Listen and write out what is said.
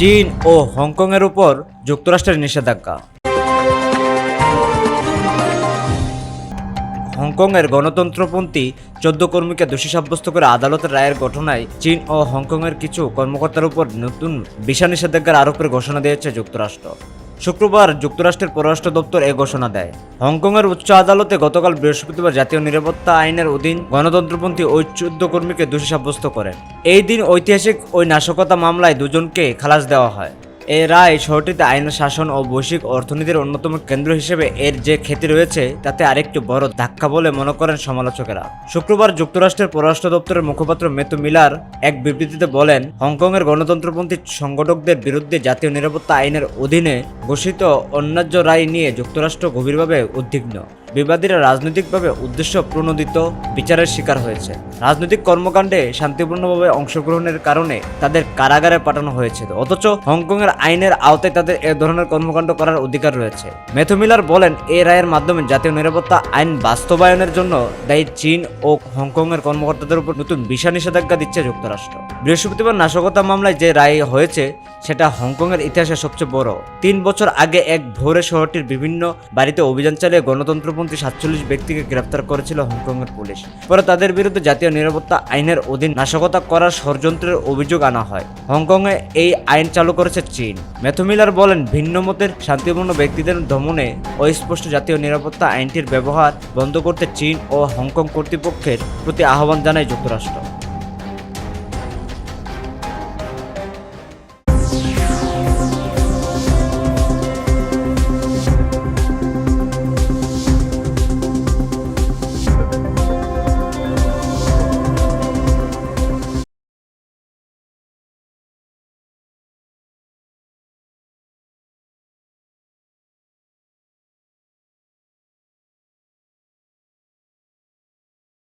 চীন ও হংকংয়ের উপর যুক্তরাষ্ট্রের নিষেধাজ্ঞা। হংকংয়ের গণতন্ত্রপন্থী চোদ্দ কর্মীকে দোষী সাব্যস্ত করে আদালতের রায়ের ঘটনায় চীন ও হংকংয়ের কিছু কর্মকর্তার উপর নতুন ভিসা নিষেধাজ্ঞার আরোপের ঘোষণা দিয়েছে যুক্তরাষ্ট্র। শুক্রবার যুক্তরাষ্ট্রের পররাষ্ট্র দপ্তর এ ঘোষণা দেয়। হংকংয়ের উচ্চ আদালতে গতকাল বৃহস্পতিবার জাতীয় নিরাপত্তা আইনের অধীন গণতন্ত্রপন্থী ওই চোদ্দ কর্মীকে দোষী সাব্যস্ত করেন। এই দিন ঐতিহাসিক ওই নাশকতা মামলায় দুজনকে খালাস দেওয়া হয়। এই রায় শহরটিতে আইন, শাসন ও বৈশ্বিক অর্থনীতির অন্যতম কেন্দ্র হিসেবে এর যে খ্যাতি রয়েছে, তাতে আরেকটি বড় ধাক্কা বলে মনে করেন সমালোচকেরা। শুক্রবার যুক্তরাষ্ট্রের পররাষ্ট্র দপ্তরের মুখপাত্র মেতু মিলার এক বিবৃতিতে বলেন, হংকংয়ের গণতন্ত্রপন্থী সংগঠকদের বিরুদ্ধে জাতীয় নিরাপত্তা আইনের অধীনে ঘোষিত অন্যায্য রায় নিয়ে যুক্তরাষ্ট্র গভীরভাবে উদ্বিগ্ন। বিবাদীরা রাজনৈতিকভাবে উদ্দেশ্য প্রণোদিত বিচারের শিকার হয়েছে। রাজনৈতিক কর্মকাণ্ডে শান্তিপূর্ণভাবে অংশগ্রহণের কারণে তাদের কারাগারে পাঠানো হয়েছিল অথচ হংকংয়ের আইনের আওতায় তাদের এ ধরনের কর্মকাণ্ড করার অধিকার রয়েছে। মেথু মিলার বলেন এই রায়ের মাধ্যমে জাতীয় নিরাপত্তা আইন বাস্তবায়নের জন্য দায়ী চীন ও হংকংয়ের কর্মকর্তাদের উপর নতুন ভিসা নিষেধাজ্ঞা দিচ্ছে যুক্তরাষ্ট্র। বৃহস্পতিবার নাশকতা মামলায় যে রায় হয়েছে, সেটা হংকংয়ের ইতিহাসে সবচেয়ে বড়। তিন বছর আগে এক ভোরে শহরটির বিভিন্ন বাড়িতে অভিযান চালিয়ে গণতন্ত্রপন্থী সাতচল্লিশ ব্যক্তিকে গ্রেপ্তার করেছিল হংকংয়ের পুলিশ। পরে তাদের বিরুদ্ধে জাতীয় নিরাপত্তা আইনের অধীন নাশকতা করার ষড়যন্ত্রের অভিযোগ আনা হয়। হংকংয়ে এই আইন চালু করেছে চীন। ম্যাথমিলার বলেন, ভিন্ন মতের শান্তিপূর্ণ ব্যক্তিদের দমনে অস্পষ্ট জাতীয় নিরাপত্তা আইনটির ব্যবহার বন্ধ করতে চীন ও হংকং কর্তৃপক্ষের প্রতি আহ্বান জানায় যুক্তরাষ্ট্র।